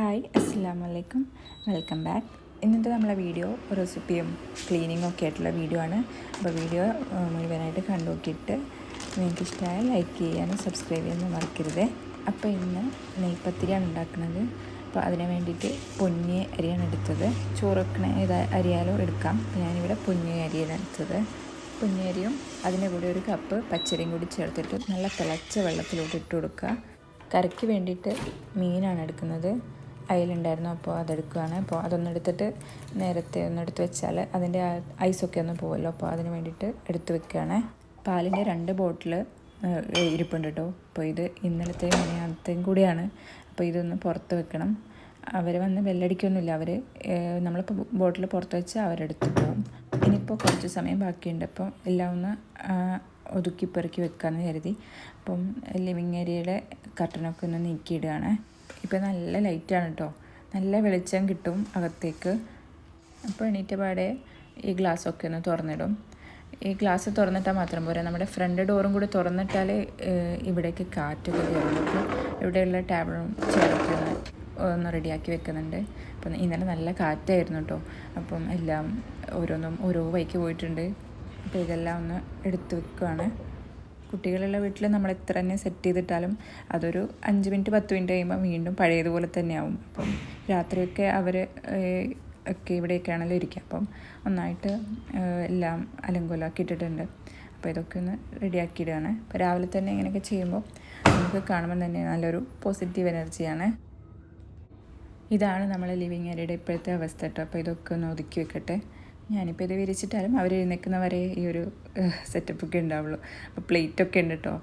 Hi അസ്സാം വലൈക്കും welcome back. ഇന്നത്തെ നമ്മളെ വീഡിയോ റെസിപ്പിയും ക്ലീനിങ്ങും ഒക്കെ ആയിട്ടുള്ള വീഡിയോ ആണ്. അപ്പോൾ വീഡിയോ മുഴുവനായിട്ട് കണ്ടു നോക്കിയിട്ട് നിങ്ങൾക്ക് ഇഷ്ടമായാൽ ലൈക്ക് ചെയ്യാനും സബ്സ്ക്രൈബ് ചെയ്യാനും മറക്കരുത്. അപ്പോൾ ഇന്ന് നെയ്പ്പത്തിരിയാണ് ഉണ്ടാക്കുന്നത്. അപ്പോൾ അതിന് വേണ്ടിയിട്ട് പൊന്നിയ അരിയാണ് എടുത്തത്. ചോറ് വെക്കണ ഏത് അരിയാലോ എടുക്കാം. ഞാനിവിടെ പൊന്നിയ അരിയാണ് എടുത്തത്. പൊന്നിയരിയും അതിന്റെ കൂടെ ഒരു കപ്പ് പച്ചരിയും കൂടി ചേർത്തിട്ട് നല്ല തിളച്ച വെള്ളത്തിലോട്ട് ഇട്ട് കൊടുക്കുക. കറിക്ക് വേണ്ടിയിട്ട് മീനാണ് എടുക്കുന്നത്. അയിലുണ്ടായിരുന്നു. അപ്പോൾ അതെടുക്കുകയാണ് അപ്പോൾ അതൊന്നെടുത്തിട്ട് നേരത്തെ ഒന്ന് എടുത്ത് വെച്ചാൽ അതിന്റെ ഐസൊക്കെ ഒന്ന് പോകുമല്ലോ അപ്പോൾ അതിന് വേണ്ടിയിട്ട് എടുത്ത് വെക്കുകയാണ് പാലിന്റെ രണ്ട് ബോട്ടിൽ ഇരിപ്പുണ്ട് കേട്ടോ. അപ്പോൾ ഇത് ഇന്നലത്തെ മിനിയാന്നത്തെയും കൂടിയാണ്. അപ്പോൾ ഇതൊന്ന് പുറത്ത് വെക്കണം. അവർ വന്ന് ബെല്ലടിക്കൊന്നുമില്ല. അവർ നമ്മളിപ്പോൾ ബോട്ടിൽ പുറത്ത് വെച്ച് അവരെടുത്ത് പോകും. ഇനിയിപ്പോൾ കുറച്ച് സമയം ബാക്കിയുണ്ട്. അപ്പോൾ എല്ലാം ഒന്ന് ഒതുക്കി പെറുക്കി വെക്കാമെന്ന് കരുതി. അപ്പം ലിവിങ് ഏരിയയുടെ കർട്ടനൊക്കെ ഒന്ന് നീക്കിയിടുകയാണ്. ഇപ്പം നല്ല ലൈറ്റാണ് കേട്ടോ. നല്ല വെളിച്ചം കിട്ടും അകത്തേക്ക്. അപ്പോൾ എണീറ്റ പാടെ ഈ ഗ്ലാസ്സൊക്കെ ഒന്ന് തുറന്നിടും. ഈ ഗ്ലാസ് തുറന്നിട്ടാൽ മാത്രം പോരാ. നമ്മുടെ ഫ്രണ്ട് ഡോറും കൂടി തുറന്നിട്ടാൽ ഇവിടേക്ക് കാറ്റൊക്കെ കയറുള്ളൂ ഇവിടെയുള്ള ടേബിളും ചെയറൊക്കെ ഒന്ന് റെഡിയാക്കി വെക്കുന്നുണ്ട്. അപ്പം ഇന്നലെ നല്ല കാറ്റായിരുന്നു കേട്ടോ. അപ്പം എല്ലാം ഓരോന്നും ഓരോ വഴിക്ക് പോയിട്ടുണ്ട്. അപ്പോൾ ഇതെല്ലാം ഒന്ന് എടുത്ത് വെക്കുകയാണ് കുട്ടികളുള്ള വീട്ടിൽ നമ്മൾ എത്ര തന്നെ സെറ്റ് ചെയ്തിട്ടാലും അതൊരു അഞ്ച് മിനിറ്റ് പത്ത് മിനിറ്റ് കഴിയുമ്പോൾ വീണ്ടും പഴയതുപോലെ തന്നെയാവും. അപ്പം രാത്രിയൊക്കെ അവർ ഒക്കെ ഇവിടെയൊക്കെയാണല്ലോ ഇരിക്കുക. അപ്പം ഒന്നായിട്ട് എല്ലാം അലങ്കോലമാക്കി ഇട്ടിട്ടുണ്ട്. അപ്പോൾ ഇതൊക്കെ ഒന്ന് റെഡിയാക്കിയിടുകയാണ് അപ്പോൾ രാവിലെ തന്നെ ഇങ്ങനെയൊക്കെ ചെയ്യുമ്പോൾ നമുക്ക് കാണുമ്പോൾ തന്നെ നല്ലൊരു പോസിറ്റീവ് എനർജിയാണ് ഇതാണ് നമ്മളെ ലിവിങ് ഏരിയയുടെ ഇപ്പോഴത്തെ അവസ്ഥ കേട്ടോ. അപ്പോൾ ഇതൊക്കെ ഒന്ന് ഒതുക്കി വെക്കട്ടെ. ഞാനിപ്പോൾ ഇത് വിരിച്ചിട്ടാലും അവർ എഴുന്നേൽക്കുന്നവരെ ഈ ഒരു സെറ്റപ്പ് ഒക്കെ ഉണ്ടാവുള്ളൂ. അപ്പോൾ പ്ലേറ്റൊക്കെ ഉണ്ട് കേട്ടോ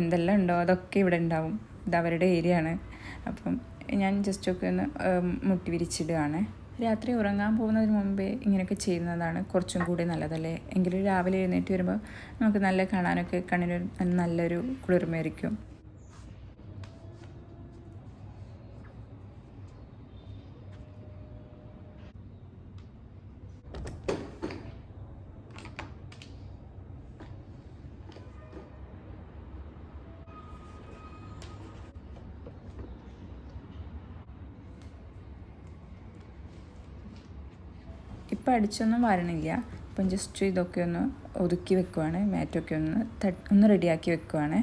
എന്തെല്ലാം ഉണ്ടോ? അതൊക്കെ ഇവിടെ ഉണ്ടാവും. ഇത് അവരുടെ ഏരിയ ആണ്. അപ്പം ഞാൻ ജസ്റ്റ് ഒക്കെ ഒന്ന് മുട്ടി വിരിച്ചിടുകയാണ്. രാത്രി ഉറങ്ങാൻ പോകുന്നതിന് മുമ്പേ ഇങ്ങനെയൊക്കെ ചെയ്യുന്നതാണ് കുറച്ചും കൂടി നല്ലതല്ലേ? എങ്കിലും രാവിലെ എഴുന്നേറ്റ് വരുമ്പോൾ നമുക്ക് നല്ല കാണാനൊക്കെ കണ്ണിനൊരു നല്ലൊരു കുളിർമയായിരിക്കും. അടിച്ചൊന്നും വരണില്ല. അപ്പം ജസ്റ്റ് ഇതൊക്കെ ഒന്ന് ഒതുക്കി വെക്കുവാണ്. മാറ്റൊക്കെ ഒന്ന് ഒന്ന് റെഡിയാക്കി വെക്കുവാണ്.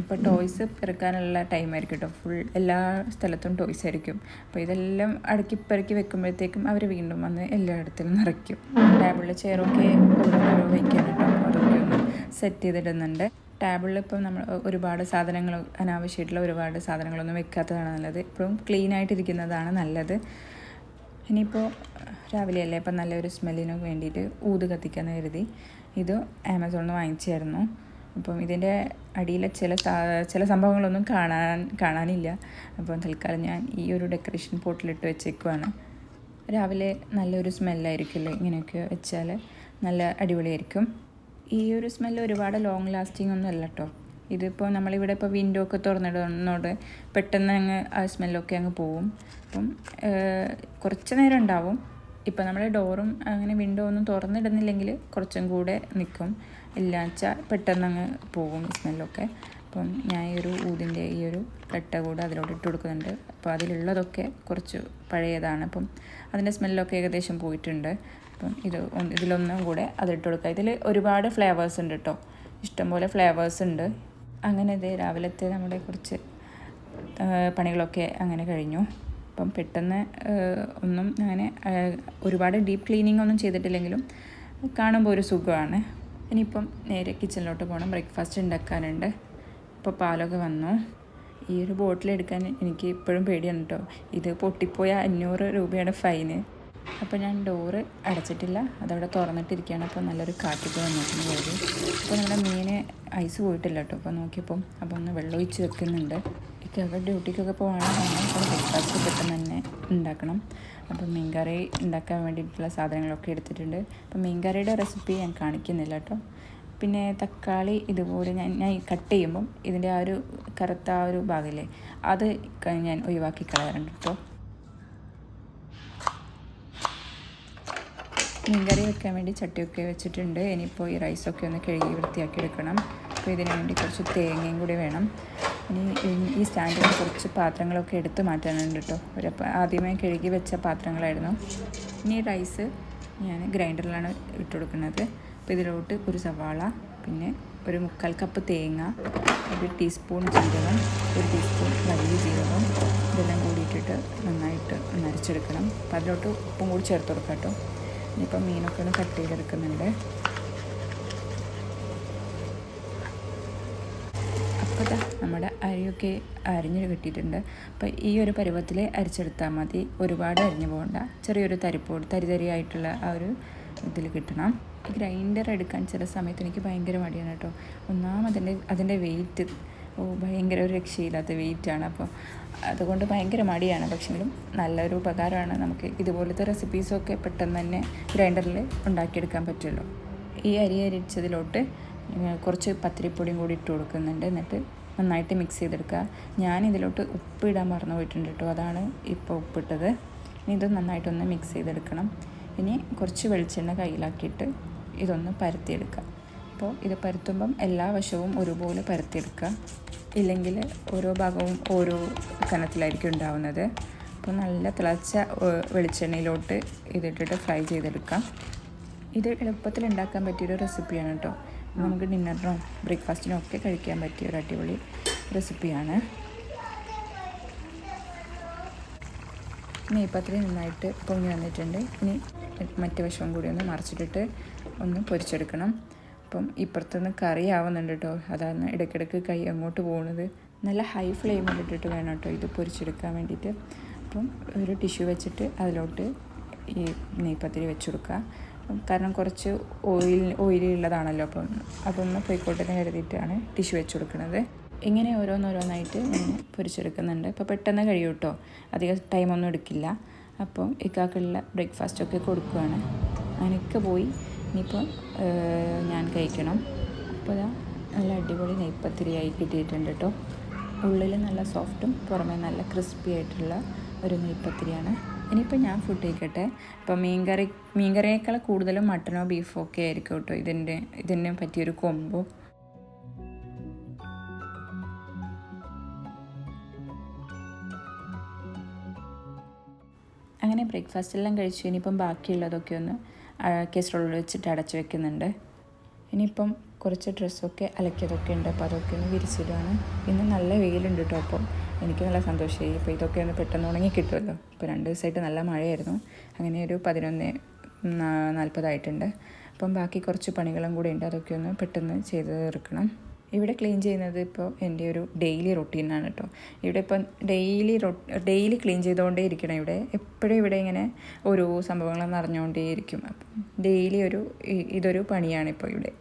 ഇപ്പോൾ ടോയ്സ് പെറുക്കാനുള്ള ടൈമായിരിക്കും കേട്ടോ ഫുൾ എല്ലാ സ്ഥലത്തും ടോയ്സ് ആയിരിക്കും. അപ്പോൾ ഇതെല്ലാം അടുക്കി പെറുക്കി വെക്കുമ്പോഴത്തേക്കും അവർ വീണ്ടും വന്ന് എല്ലായിടത്തിലും നിറയ്ക്കും. ടേബിളിൽ ചെയറൊക്കെ ഓരോ ഓരോ വയ്ക്കാൻ കേട്ടോ അതൊക്കെ ഒന്ന് സെറ്റ് ചെയ്തിടുന്നുണ്ട്. ടേബിളിൽ ഇപ്പം നമ്മൾ ഒരുപാട് സാധനങ്ങൾ അനാവശ്യമായിട്ടുള്ള ഒരുപാട് സാധനങ്ങളൊന്നും വെക്കാത്തതാണ് നല്ലത്. ഇപ്പോഴും ക്ലീൻ ആയിട്ടിരിക്കുന്നതാണ് നല്ലത്. ഇനിയിപ്പോൾ രാവിലെ അല്ലേ അപ്പം നല്ലൊരു സ്മെല്ലിന് വേണ്ടിയിട്ട് ഊത് കത്തിക്കാന്ന് കരുതി. ഇത് ആമസോണിൽ നിന്ന് വാങ്ങിച്ചായിരുന്നു. അപ്പം ഇതിന്റെ അടിയിലെ ചില ചില സംഭവങ്ങളൊന്നും കാണാൻ കാണാനില്ല. അപ്പം തൽക്കാലം ഞാൻ ഈ ഒരു ഡെക്കറേഷൻ പോട്ടിലിട്ട് വെച്ചേക്കുവാണ്. രാവിലെ നല്ലൊരു സ്മെല്ലായിരിക്കുമല്ലോ ഇങ്ങനെയൊക്കെ വെച്ചാൽ നല്ല അടിപൊളിയായിരിക്കും. ഈ ഒരു സ്മെല്ല് ഒരുപാട് ലോങ് ലാസ്റ്റിംഗ് ഒന്നും അല്ല കേട്ടോ ഇതിപ്പോൾ നമ്മളിവിടെ ഇപ്പോൾ വിൻഡോ ഒക്കെ തുറന്നിടുന്നോട് പെട്ടെന്ന് അങ്ങ് ആ സ്മെല്ലൊക്കെ അങ്ങ് പോവും. അപ്പം കുറച്ച് നേരം ഉണ്ടാവും. ഇപ്പം നമ്മൾ ഡോറും അങ്ങനെ വിൻഡോ ഒന്നും തുറന്നിടുന്നില്ലെങ്കിൽ കുറച്ചും കൂടെ നിൽക്കും ഇല്ലാച്ചാൽ പെട്ടെന്ന് അങ്ങ് പോകും സ്മെല്ലൊക്കെ അപ്പം ഞാൻ ഈ ഒരു ഊതിന്റെ ഈ ഒരു കട്ട കൂടെ അതിലോട്ട് ഇട്ട് കൊടുക്കുന്നുണ്ട്. അപ്പോൾ അതിലുള്ളതൊക്കെ കുറച്ച് പഴയതാണ്. അപ്പം അതിന്റെ സ്മെല്ലൊക്കെ ഏകദേശം പോയിട്ടുണ്ട്. അപ്പം ഇത് ഇതിലൊന്നും കൂടെ അതിട്ട് കൊടുക്കുക ഇതിൽ ഒരുപാട് ഫ്ലേവേഴ്സ് ഉണ്ട് കേട്ടോ ഇഷ്ടംപോലെ ഫ്ലേവേഴ്സ് ഉണ്ട്. അങ്ങനെ ഇതേ രാവിലത്തെ നമ്മുടെ കുറച്ച് പണികളൊക്കെ അങ്ങനെ കഴിഞ്ഞു. അപ്പം പെട്ടെന്ന് ഒന്നും അങ്ങനെ ഒരുപാട് ഡീപ്പ് ക്ലീനിങ് ഒന്നും ചെയ്തിട്ടില്ലെങ്കിലും കാണുമ്പോൾ ഒരു സുഖമാണ്. ഇനിയിപ്പം നേരെ കിച്ചണിലോട്ട് പോകണം. ബ്രേക്ക്ഫാസ്റ്റ് ഉണ്ടാക്കാനുണ്ട്. ഇപ്പോൾ പാലൊക്കെ വന്നു. ഈ ഒരു ബോട്ടിൽ എടുക്കാൻ എനിക്ക് ഇപ്പോഴും പേടിയാണ് കേട്ടോ ഇത് പൊട്ടിപ്പോയ അഞ്ഞൂറ് രൂപയാണ് ഫൈന്. അപ്പോൾ ഞാൻ ഡോറ് അടച്ചിട്ടില്ല. അതവിടെ തുറന്നിട്ടിരിക്കുകയാണ്. അപ്പോൾ നല്ലൊരു കാറ്റൊക്കെ വന്നിട്ടുണ്ട് പോയത് അപ്പോൾ നമ്മുടെ മീന് ഐസ് പോയിട്ടില്ല കേട്ടോ. അപ്പോൾ നോക്കിയപ്പം അപ്പോൾ ഒന്ന് വെള്ളം ഒഴിച്ച് വെക്കുന്നുണ്ട്. ഇക്കൊക്കെ ഡ്യൂട്ടിക്കൊക്കെ പോവാണെങ്കിൽ അപ്പോൾ ബ്രേക്ക്ഫാസ്റ്റ് പെട്ടെന്ന് തന്നെ ഉണ്ടാക്കണം. അപ്പോൾ മീൻകറി ഉണ്ടാക്കാൻ വേണ്ടിയിട്ടുള്ള സാധനങ്ങളൊക്കെ എടുത്തിട്ടുണ്ട്. അപ്പോൾ മീൻകറിയുടെ റെസിപ്പി ഞാൻ കാണിക്കുന്നില്ല കേട്ടോ. പിന്നെ തക്കാളി ഇതുപോലെ ഞാൻ ഞാൻ കട്ട് ചെയ്യുമ്പം ഇതിന്റെ ആ ഒരു കറുത്ത ആ ഒരു ഭാഗമില്ലേ അത് ഞാൻ ഒഴിവാക്കി കളയാറുണ്ട് കേട്ടോ. മീൻകറി വെക്കാൻ വേണ്ടി ചട്ടിയൊക്കെ വെച്ചിട്ടുണ്ട്. ഇനിയിപ്പോൾ ഈ റൈസൊക്കെ ഒന്ന് കഴുകി വൃത്തിയാക്കി എടുക്കണം അപ്പോൾ ഇതിന് വേണ്ടി കുറച്ച് തേങ്ങയും കൂടി വേണം. ഇനി ഈ സ്റ്റാൻഡിൽ കുറച്ച് പാത്രങ്ങളൊക്കെ എടുത്തു മാറ്റാനുണ്ട് കേട്ടോ ഒരു ആദ്യമേ കഴുകി വെച്ച പാത്രങ്ങളായിരുന്നു. ഇനി റൈസ് ഞാൻ ഗ്രൈൻഡറിലാണ് ഇട്ട് കൊടുക്കുന്നത്. അപ്പോൾ ഇതിലോട്ട് ഒരു സവാള പിന്നെ ഒരു മുക്കാൽ കപ്പ് തേങ്ങ ഒരു ടീസ്പൂൺ ജീരകം ഒരു ടീസ്പൂൺ വലിയ ജീരകം ഇതെല്ലാം കൂടിയിട്ടിട്ട് നന്നായിട്ട് ഒന്ന് അരച്ചെടുക്കണം. അപ്പോൾ അതിലോട്ട് ഉപ്പും കൂടി ചേർത്ത് കൊടുക്കാം കേട്ടോ ഇനിയിപ്പം മീനൊക്കെ ഒന്ന് കട്ട് ചെയ്തെടുക്കുന്നുണ്ട്. അപ്പോൾ നമ്മുടെ അരിയൊക്കെ അരിഞ്ഞ് കിട്ടിയിട്ടുണ്ട്. അപ്പോൾ ഈ ഒരു പരുവത്തിൽ അരിച്ചെടുത്താൽ മതി. ഒരുപാട് അരിഞ്ഞു പോകണ്ട. ചെറിയൊരു തരിപ്പോട് തരി തരിയായിട്ടുള്ള ആ ഒരു ഇതിൽ കിട്ടണം. ഗ്രൈൻഡർ എടുക്കാൻ ചില സമയത്ത് എനിക്ക് ഭയങ്കര മടിയാണ് കേട്ടോ. ഒന്നാമതിന്റെ അതിന്റെ വെയിറ്റ് ഭയങ്കര ഒരു രക്ഷയില്ലാത്ത വെയിറ്റാണ് അപ്പോൾ അതുകൊണ്ട് ഭയങ്കര മടിയാണ്. പക്ഷെങ്കിലും നല്ലൊരു ഉപകാരമാണ് നമുക്ക് ഇതുപോലത്തെ റെസിപ്പീസൊക്കെ പെട്ടെന്ന് തന്നെ ഗ്രൈൻഡറിൽ ഉണ്ടാക്കിയെടുക്കാൻ പറ്റുമല്ലോ. ഈ അരി അരിച്ചതിലോട്ട് കുറച്ച് പത്തിരിപ്പൊടിയും കൂടി ഇട്ട് കൊടുക്കുന്നുണ്ട്. എന്നിട്ട് നന്നായിട്ട് മിക്സ് ചെയ്തെടുക്കുക. ഞാൻ ഇതിലോട്ട് ഉപ്പ് ഇടാൻ മറന്നു പോയിട്ടുണ്ട് കേട്ടോ. അതാണ് ഇപ്പോൾ ഉപ്പിട്ടത്. ഇനി ഇത് നന്നായിട്ടൊന്ന് മിക്സ് ചെയ്തെടുക്കണം. ഇനി കുറച്ച് വെളിച്ചെണ്ണ കയ്യിലാക്കിയിട്ട് ഇതൊന്ന് പരത്തിയെടുക്കുക. അപ്പോൾ ഇത് പരത്തുമ്പം എല്ലാ വശവും ഒരുപോലെ പരത്തിയെടുക്കുക. ഇല്ലെങ്കിൽ ഓരോ ഭാഗവും ഓരോ കനത്തിലായിരിക്കും ഉണ്ടാവുന്നത്. അപ്പോൾ നല്ല തിളച്ച വെളിച്ചെണ്ണയിലോട്ട് ഇതിട്ടിട്ട് ഫ്രൈ ചെയ്തെടുക്കാം. ഇത് എളുപ്പത്തിൽ ഉണ്ടാക്കാൻ പറ്റിയൊരു റെസിപ്പിയാണ് കേട്ടോ. നമുക്ക് ഡിന്നറിനോ ബ്രേക്ക്ഫാസ്റ്റിനോ ഒക്കെ കഴിക്കാൻ പറ്റിയ ഒരു അടിപൊളി റെസിപ്പിയാണ്. നെയ്പ്പത്തിരി നന്നായിട്ട് പൊങ്ങി വന്നിട്ടുണ്ട്. ഇനി മറ്റു വശവും കൂടി ഒന്ന് മറിച്ചിട്ടിട്ട് ഒന്ന് പൊരിച്ചെടുക്കണം. അപ്പം ഇപ്പുറത്തുനിന്ന് കറി ആവുന്നുണ്ട് കേട്ടോ. അതാണ് ഇടയ്ക്കിടയ്ക്ക് കൈ അങ്ങോട്ട് പോകുന്നത് നല്ല ഹൈ ഫ്ലെയിമിൽ ഇട്ടിട്ട് വേണം കേട്ടോ ഇത് പൊരിച്ചെടുക്കാൻ വേണ്ടിയിട്ട്. അപ്പം ഒരു ടിഷ്യൂ വെച്ചിട്ട് അതിലോട്ട് ഈ നെയ്പ്പത്തിരി വെച്ച് കൊടുക്കുക കാരണം കുറച്ച് ഓയിൽ ഓയിലി ഉള്ളതാണല്ലോ. അപ്പം അതൊന്ന് പോയിക്കോട്ടെ കരുതിയിട്ടാണ് ടിഷ്യൂ വെച്ച് കൊടുക്കുന്നത് ഇങ്ങനെ ഓരോന്നോരോന്നായിട്ട് ഞാൻ പൊരിച്ചെടുക്കുന്നുണ്ട്. അപ്പോൾ പെട്ടെന്ന് കഴിയും കേട്ടോ. അധികം ടൈമൊന്നും എടുക്കില്ല. അപ്പം ഇക്കാക്കുള്ള ബ്രേക്ക്ഫാസ്റ്റൊക്കെ കൊടുക്കുകയാണ് അനക്ക് പോയി ഇനിയിപ്പോൾ ഞാൻ കഴിക്കണം. അപ്പോൾ ഇതാ നല്ല അടിപൊളി നെയ്പ്പത്തിരിയായി കിട്ടിയിട്ടുണ്ട് കേട്ടോ ഉള്ളിൽ നല്ല സോഫ്റ്റും പുറമേ നല്ല ക്രിസ്പി ആയിട്ടുള്ള ഒരു നെയ്പ്പത്തിരിയാണ് ഇനിയിപ്പോൾ ഞാൻ ഫുഡ് കഴിക്കട്ടെ. ഇപ്പോൾ മീൻകറി മീൻകറിയേക്കാൾ കൂടുതലും മട്ടനോ ബീഫോ ഒക്കെ ആയിരിക്കും കേട്ടോ ഇതിന്റെ ഇതിന് പറ്റിയൊരു കൊമ്പോ അങ്ങനെ ബ്രേക്ക്ഫാസ്റ്റ് എല്ലാം കഴിച്ചു. ഇനിയിപ്പം ബാക്കിയുള്ളതൊക്കെ ഒന്ന് കേസറോളിൽ വെച്ചിട്ട് അടച്ചു വെക്കുന്നുണ്ട്. ഇനിയിപ്പം കുറച്ച് ഡ്രസ്സൊക്കെ അലക്കിയതൊക്കെ ഉണ്ട്. അപ്പോൾ അതൊക്കെ ഒന്ന് വിരിച്ചിടുകയാണ് ഇന്ന് നല്ല വെയിലുണ്ട് കേട്ടോ അപ്പം എനിക്ക് നല്ല സന്തോഷമായി ഇപ്പോൾ ഇതൊക്കെ ഒന്ന് പെട്ടെന്ന് ഉണങ്ങി കിട്ടുമല്ലോ ഇപ്പോൾ രണ്ട് ദിവസമായിട്ട് നല്ല മഴയായിരുന്നു. അങ്ങനെ ഒരു പതിനൊന്ന് നാൽപ്പതായിട്ടുണ്ട്. അപ്പം ബാക്കി കുറച്ച് പണികളും കൂടി ഉണ്ട്. അതൊക്കെ ഒന്ന് പെട്ടെന്ന് ചെയ്ത് തീർക്കണം. ഇവിടെ ക്ലീൻ ചെയ്യുന്നത് ഇപ്പോൾ എന്റെ ഒരു ഡെയിലി റൊട്ടീനാണ് കേട്ടോ. ഇവിടെ ഇപ്പം ഡെയിലി ഡെയിലി ക്ലീൻ ചെയ്തുകൊണ്ടേ ഇരിക്കണം ഇവിടെ. എപ്പോഴും ഇവിടെ ഇങ്ങനെ ഓരോ സംഭവങ്ങൾ നിറഞ്ഞുകൊണ്ടേ ഇരിക്കും. അപ്പം ഡെയിലി ഒരു ഇതൊരു പണിയാണ് ഇപ്പോൾ ഇവിടെ.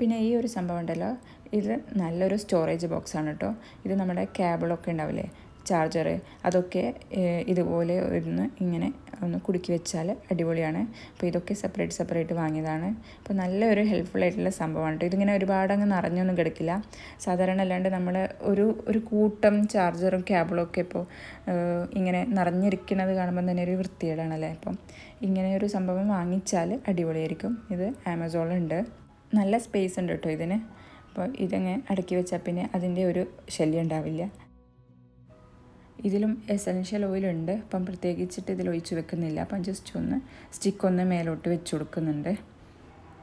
പിന്നെ ഈ ഒരു സംഭവം ഉണ്ടല്ലോ. ഇത് നല്ലൊരു സ്റ്റോറേജ് ബോക്സാണ് കേട്ടോ. ഇത് നമ്മുടെ കേബിളൊക്കെ ഉണ്ടാവില്ലേ? ചാർജർ അതൊക്കെ ഇതുപോലെ ഒന്ന് ഇങ്ങനെ ഒന്ന് കുടുക്കി വെച്ചാൽ അടിപൊളിയാണ്. അപ്പോൾ ഇതൊക്കെ സെപ്പറേറ്റ് സെപ്പറേറ്റ് വാങ്ങിയതാണ്. അപ്പോൾ നല്ലൊരു ഹെൽപ്ഫുൾ ആയിട്ടുള്ള സംഭവമാണ് കേട്ടോ ഇതിങ്ങനെ ഒരുപാട് അങ്ങ് നിറഞ്ഞൊന്നും കിടക്കില്ല. സാധാരണ അല്ലാണ്ട് നമ്മൾ ഒരു ഒരു കൂട്ടം ചാർജറും കേബിളും ഒക്കെ ഇപ്പോൾ ഇങ്ങനെ നിറഞ്ഞിരിക്കുന്നത് കാണുമ്പോൾ തന്നെ ഒരു വൃത്തികേടാണല്ലേ? അപ്പം ഇങ്ങനെ ഒരു സംഭവം വാങ്ങിച്ചാൽ അടിപൊളിയായിരിക്കും. ഇത് ആമസോണിലുണ്ട് നല്ല സ്പേസ് ഉണ്ട് കേട്ടോ ഇതിന്. അപ്പോൾ ഇതങ്ങ് അടക്കി വെച്ചാൽ പിന്നെ അതിന്റെ ഒരു ശല്യം ഉണ്ടാവില്ല. ഇതിലും എസൻഷ്യൽ ഓയിലുണ്ട് അപ്പം പ്രത്യേകിച്ചിട്ട് ഇതിൽ ഒഴിച്ച് വെക്കുന്നില്ല. അപ്പം ജസ്റ്റ് ഒന്ന് സ്റ്റിക്ക് ഒന്ന് മേലോട്ട് വെച്ച് കൊടുക്കുന്നുണ്ട്.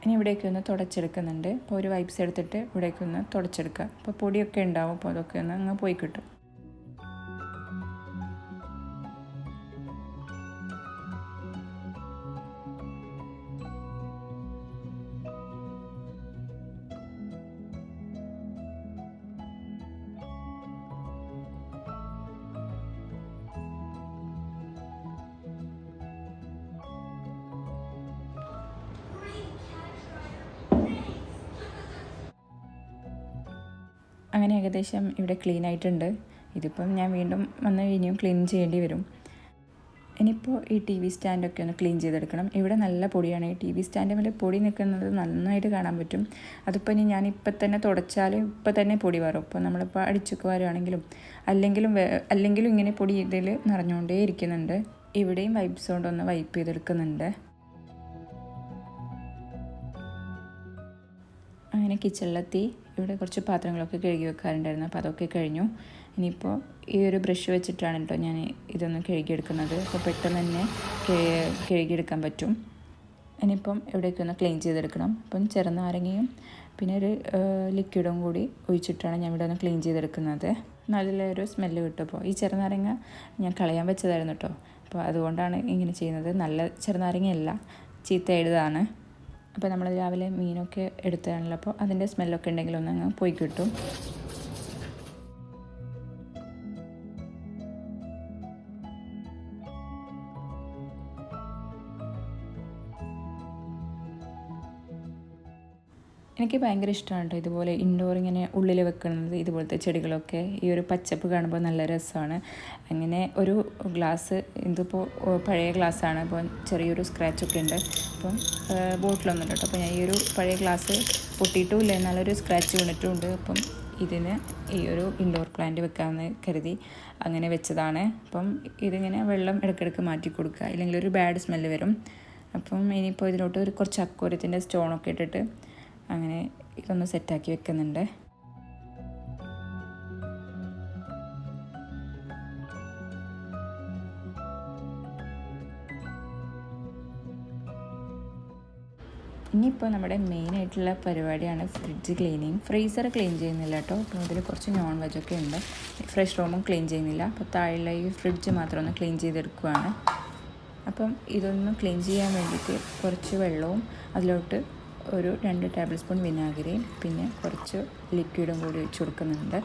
ഇനി ഇവിടേക്ക് ഒന്ന് തുടച്ചെടുക്കുന്നുണ്ട്. അപ്പോൾ ഒരു വൈപ്സ് എടുത്തിട്ട് ഇവിടേക്ക് ഒന്ന് തുടച്ചെടുക്കുക. അപ്പോൾ പൊടിയൊക്കെ ഉണ്ടാവും. അപ്പോൾ അതൊക്കെ ഒന്ന് അങ്ങ് പോയി കിട്ടും. അങ്ങനെ ഏകദേശം ഇവിടെ ക്ലീൻ ആയിട്ടുണ്ട്. ഇതിപ്പം ഞാൻ വീണ്ടും വന്ന് ഇനിയും ക്ലീൻ ചെയ്യേണ്ടി വരും. ഇനിയിപ്പോൾ ഈ ടി വി സ്റ്റാൻഡൊക്കെ ഒന്ന് ക്ലീൻ ചെയ്തെടുക്കണം. ഇവിടെ നല്ല പൊടിയാണ്. ഈ ടി വി സ്റ്റാൻഡ് മേലെ പൊടി നിൽക്കുന്നത് നന്നായിട്ട് കാണാൻ പറ്റും. അതിപ്പോൾ ഇനി ഞാൻ ഇപ്പം തന്നെ തുടച്ചാൽ ഇപ്പം തന്നെ പൊടി വരും ഇപ്പോൾ നമ്മളിപ്പോൾ അടിച്ചൊക്കെ വരുവാണെങ്കിലും അല്ലെങ്കിലും അല്ലെങ്കിലും ഇങ്ങനെ പൊടി ഇതിൽ നിറഞ്ഞുകൊണ്ടേ ഇരിക്കുന്നുണ്ട് ഇവിടെയും വൈപ്സ് കൊണ്ട് ഒന്ന് വൈപ്പ് ചെയ്തെടുക്കുന്നുണ്ട്. അങ്ങനെ കിച്ചണിലെത്തി. ഇവിടെ കുറച്ച് പാത്രങ്ങളൊക്കെ കഴുകി വെക്കാറുണ്ടായിരുന്നു. അപ്പോൾ അതൊക്കെ കഴിഞ്ഞു. ഇനിയിപ്പോൾ ഈ ഒരു ബ്രഷ് വെച്ചിട്ടാണ് കേട്ടോ ഞാൻ ഇതൊന്ന് കഴുകിയെടുക്കുന്നത്. അപ്പോൾ പെട്ടെന്ന് തന്നെ കഴുകിയെടുക്കാൻ പറ്റും. ഇനിയിപ്പം ഇവിടേക്ക് ഒന്ന് ക്ലീൻ ചെയ്തെടുക്കണം. അപ്പം ചെറുനാരങ്ങയും പിന്നെ ഒരു ലിക്വിഡും കൂടി ഒഴിച്ചിട്ടാണ് ഞാൻ ഇവിടെ ഒന്ന് ക്ലീൻ ചെയ്തെടുക്കുന്നത്. നല്ലൊരു സ്മെല്ല് കിട്ടും അപ്പോൾ. ഈ ചെറുനാരങ്ങ ഞാൻ കളയാൻ വെച്ചതായിരുന്നു കേട്ടോ. അപ്പോൾ അതുകൊണ്ടാണ് ഇങ്ങനെ ചെയ്യുന്നത്. നല്ല ചെറുനാരങ്ങയല്ല ചീത്ത എഴുതാണ്. അപ്പോൾ നമ്മൾ രാവിലെ മീനൊക്കെ എടുത്തതാണല്ലോ. അപ്പോൾ അതിന്റെ സ്മെല്ലൊക്കെ ഉണ്ടെങ്കിൽ ഒന്നങ്ങ് പോയി കിട്ടും. എനിക്ക് ഭയങ്കര ഇഷ്ടമാണ് കേട്ടോ ഇതുപോലെ ഇൻഡോർ ഇങ്ങനെ ഉള്ളിൽ വെക്കുന്നത് ഇതുപോലത്തെ ചെടികളൊക്കെ. ഈ ഒരു പച്ചപ്പ് കാണുമ്പോൾ നല്ല രസമാണ് അങ്ങനെ ഒരു ഗ്ലാസ് ഇതിപ്പോൾ പഴയ ഗ്ലാസ്സാണ് അപ്പോൾ ചെറിയൊരു സ്ക്രാച്ചൊക്കെ ഉണ്ട്. അപ്പം ബോട്ടിലൊന്നും കേട്ടോ. അപ്പോൾ ഞാൻ ഈ ഒരു പഴയ ഗ്ലാസ് പൊട്ടിയിട്ടുമില്ല എന്നാലൊരു സ്ക്രാച്ച് വീണിട്ടുമുണ്ട് അപ്പം ഇതിന് ഈ ഒരു ഇൻഡോർ പ്ലാന്റ് വെക്കാമെന്ന് കരുതി അങ്ങനെ വെച്ചതാണ്. അപ്പം ഇതിങ്ങനെ വെള്ളം ഇടയ്ക്കിടയ്ക്ക് മാറ്റി കൊടുക്കുക. ഇല്ലെങ്കിൽ ഒരു ബാഡ് സ്മെല്ല് വരും. അപ്പം ഇനിയിപ്പോൾ ഇതിലോട്ട് ഒരു കുറച്ച് അക്കോരത്തിന്റെ സ്റ്റോണൊക്കെ ഇട്ടിട്ട് അങ്ങനെ ഇതൊന്ന് സെറ്റാക്കി വെക്കുന്നുണ്ട്. ഇനിയിപ്പോൾ നമ്മുടെ മെയിൻ ആയിട്ടുള്ള പരിപാടിയാണ് ഫ്രിഡ്ജ് ക്ലീനിങ് ഫ്രീസർ ക്ലീൻ ചെയ്യുന്നില്ല കേട്ടോ. അപ്പോൾ അതിൽ കുറച്ച് നോൺ വെജ് ഒക്കെ ഉണ്ട്. ഫ്രഷ് റൂമും ക്ലീൻ ചെയ്യുന്നില്ല. അപ്പോൾ താഴെ ഈ ഫ്രിഡ്ജ് മാത്രം ഒന്ന് ക്ലീൻ ചെയ്തെടുക്കുകയാണ് അപ്പം ഇതൊന്ന് ക്ലീൻ ചെയ്യാൻ വേണ്ടിയിട്ട് കുറച്ച് വെള്ളവും അതിലോട്ട് ഒരു രണ്ട് ടേബിൾ സ്പൂൺ വിനാഗിരിയും പിന്നെ കുറച്ച് ലിക്വിഡും കൂടി ഒഴിച്ച് കൊടുക്കുന്നുണ്ട്.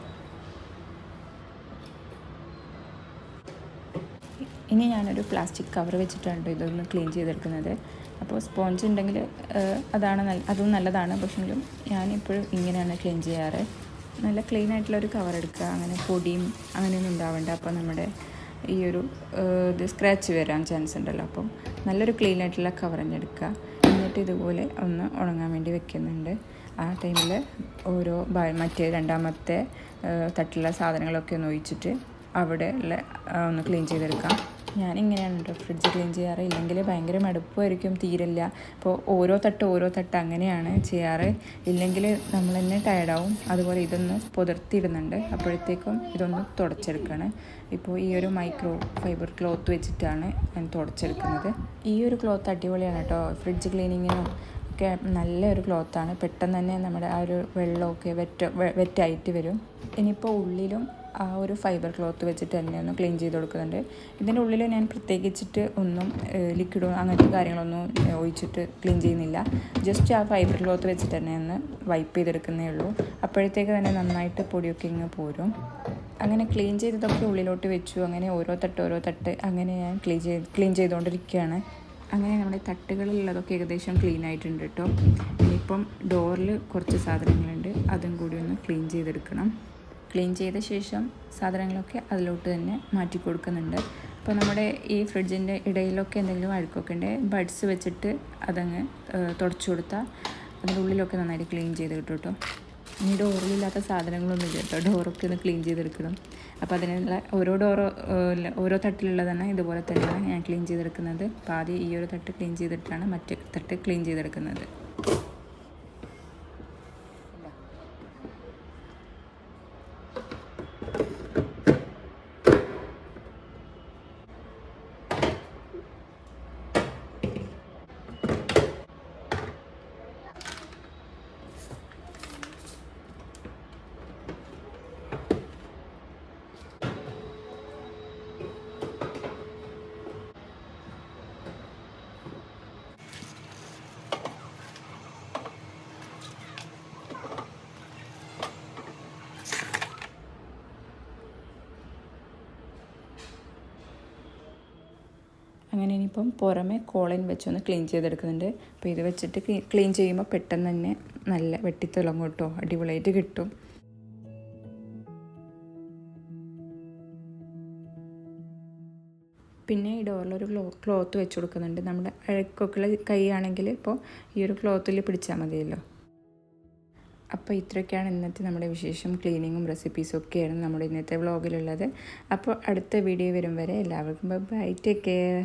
ഇനി ഞാനൊരു പ്ലാസ്റ്റിക് കവർ വെച്ചിട്ടാണ് ഇതൊന്ന് ക്ലീൻ ചെയ്തെടുക്കുന്നത്. അപ്പോൾ സ്പോഞ്ച് ഉണ്ടെങ്കിൽ അതാണ് നല്ല അതും നല്ലതാണ്. പക്ഷെങ്കിലും ഞാനിപ്പോഴും ഇങ്ങനെയാണ് ക്ലീൻ ചെയ്യാറ്. നല്ല ക്ലീൻ ആയിട്ടുള്ള ഒരു കവർ എടുക്കുക. അങ്ങനെ പൊടിയും അങ്ങനെയൊന്നും ഉണ്ടാവേണ്ട. അപ്പോൾ നമ്മുടെ ഈ ഒരു ഇത് സ്ക്രാച്ച് വരാൻ ചാൻസ് ഉണ്ടല്ലോ. അപ്പം നല്ലൊരു ക്ലീൻ ആയിട്ടുള്ള കവർ തന്നെ എടുക്കുക. എന്നിട്ട് ഇതുപോലെ ഒന്ന് ഉണങ്ങാൻ വേണ്ടി വെക്കുന്നുണ്ട്. ആ ടൈമിൽ ഓരോ മറ്റേ രണ്ടാമത്തെ തട്ടിലുള്ള സാധനങ്ങളൊക്കെ ഒന്ന് ഒഴിച്ചിട്ട് അവിടെ ഉള്ള ഒന്ന് ക്ലീൻ ചെയ്തെടുക്കാം. ഞാൻ ഇങ്ങനെയാണ് കേട്ടോ ഫ്രിഡ്ജ് ക്ലീൻ ചെയ്യാറ്. ഇല്ലെങ്കിൽ ഭയങ്കര മടുപ്പായിരിക്കും തീരില്ല. അപ്പോൾ ഓരോ തട്ട് ഓരോ തട്ട് അങ്ങനെയാണ് ചെയ്യാറ്. ഇല്ലെങ്കിൽ നമ്മൾ തന്നെ ടയർഡാവും അതുപോലെ ഇതൊന്ന് പുതിർത്തിയിടുന്നുണ്ട്. അപ്പോഴത്തേക്കും ഇതൊന്ന് തുടച്ചെടുക്കുകയാണ് ഇപ്പോൾ ഈ ഒരു മൈക്രോ ഫൈബർ ക്ലോത്ത് വെച്ചിട്ടാണ് ഞാൻ തുടച്ചെടുക്കുന്നത്. ഈ ഒരു ക്ലോത്ത് അടിപൊളിയാണ് കേട്ടോ ഫ്രിഡ്ജ് ക്ലീനിങ്ങിനും ഒക്കെ നല്ലൊരു ക്ലോത്താണ് പെട്ടെന്ന് തന്നെ നമ്മുടെ ആ ഒരു വെള്ളമൊക്കെ വെറ്റ വെറ്റായിട്ട് വരും. ഇനിയിപ്പോൾ ഉള്ളിലും ആ ഒരു ഫൈബർ ക്ലോത്ത് വെച്ചിട്ട് തന്നെ ഒന്ന് ക്ലീൻ ചെയ്ത് കൊടുക്കുന്നുണ്ട്. ഇതിന്റെ ഉള്ളിൽ ഞാൻ പ്രത്യേകിച്ചിട്ട് ഒന്നും ലിക്വിഡോ അങ്ങനത്തെ കാര്യങ്ങളൊന്നും ഒഴിച്ചിട്ട് ക്ലീൻ ചെയ്യുന്നില്ല. ജസ്റ്റ് ആ ഫൈബർ ക്ലോത്ത് വെച്ചിട്ട് തന്നെ ഒന്ന് വൈപ്പ് ചെയ്തെടുക്കുന്നേ ഉള്ളൂ. അപ്പോഴത്തേക്ക് തന്നെ നന്നായിട്ട് പൊടിയൊക്കെ ഇങ്ങ് പോരും. അങ്ങനെ ക്ലീൻ ചെയ്തതൊക്കെ ഉള്ളിലോട്ട് വെച്ചു. അങ്ങനെ ഓരോ തട്ട് ഓരോ തട്ട് അങ്ങനെ ഞാൻ ക്ലീൻ ചെയ്ത് ക്ലീൻ ചെയ്തുകൊണ്ടിരിക്കുകയാണ് അങ്ങനെ നമ്മുടെ തട്ടുകളിലുള്ളതൊക്കെ ഏകദേശം ക്ലീൻ ആയിട്ടുണ്ട് കേട്ടോ ഇനിയിപ്പം ഡോറിൽ കുറച്ച് സാധനങ്ങളുണ്ട്. അതും കൂടി ഒന്ന് ക്ലീൻ ചെയ്തെടുക്കണം. ക്ലീൻ ചെയ്ത ശേഷം സാധനങ്ങളൊക്കെ അതിലോട്ട് തന്നെ മാറ്റി കൊടുക്കുന്നുണ്ട്. അപ്പോൾ നമ്മുടെ ഈ ഫ്രിഡ്ജിന്റെ ഇടയിലൊക്കെ എന്തെങ്കിലും അഴുക്കൊക്കെ ഉണ്ടെങ്കിൽ ബഡ്സ് വെച്ചിട്ട് അതങ്ങ് തുടച്ചു കൊടുത്താൽ അതിന്റെ ഉള്ളിലൊക്കെ നന്നായിട്ട് ക്ലീൻ ചെയ്ത് കിട്ടും കേട്ടോ. ഇനി ഡോറിലില്ലാത്ത സാധനങ്ങളൊന്നും ഇല്ല കേട്ടോ. ഡോറൊക്കെ ഒന്ന് ക്ലീൻ ചെയ്തെടുക്കണം. അപ്പോൾ അതിനുള്ള ഓരോ ഡോറോ ഓരോ തട്ടിലുള്ള തന്നെ ഇതുപോലെ തന്നെയാണ് ഞാൻ ക്ലീൻ ചെയ്തെടുക്കുന്നത്. അപ്പോൾ ആദ്യം ഈ ഒരു തട്ട് ക്ലീൻ ചെയ്തിട്ടാണ് മറ്റ് തട്ട് ക്ലീൻ ചെയ്തെടുക്കുന്നത്. അങ്ങനെ ഇനിയിപ്പം പുറമെ കോളൻ വെച്ചൊന്ന് ക്ലീൻ ചെയ്തെടുക്കുന്നുണ്ട്. അപ്പോൾ ഇത് വെച്ചിട്ട് ക്ലീൻ ചെയ്യുമ്പോൾ പെട്ടെന്ന് തന്നെ നല്ല വെട്ടിത്തിളങ്ങും കേട്ടോ. അടിപൊളിയായിട്ട് കിട്ടും. പിന്നെ ഈ ഡോറിലൊരു ക്ലോ ക്ലോത്ത് വെച്ച് കൊടുക്കുന്നുണ്ട്. നമ്മുടെ അഴുക്കൊക്കെയുള്ള കൈ ആണെങ്കിൽ ഇപ്പോൾ ഈ ഒരു ക്ലോത്തിൽ പിടിച്ചാൽ മതിയല്ലോ. അപ്പോൾ ഇത്രയൊക്കെയാണ് ഇന്നത്തെ നമ്മുടെ വിശേഷം. ക്ലീനിങ്ങും റെസിപ്പീസും ഒക്കെയാണ് നമ്മുടെ ഇന്നത്തെ വ്ളോഗിലുള്ളത് അപ്പോൾ അടുത്ത വീഡിയോ വരും വരെ എല്ലാവർക്കും ബൈ ടേക്ക് കെയർ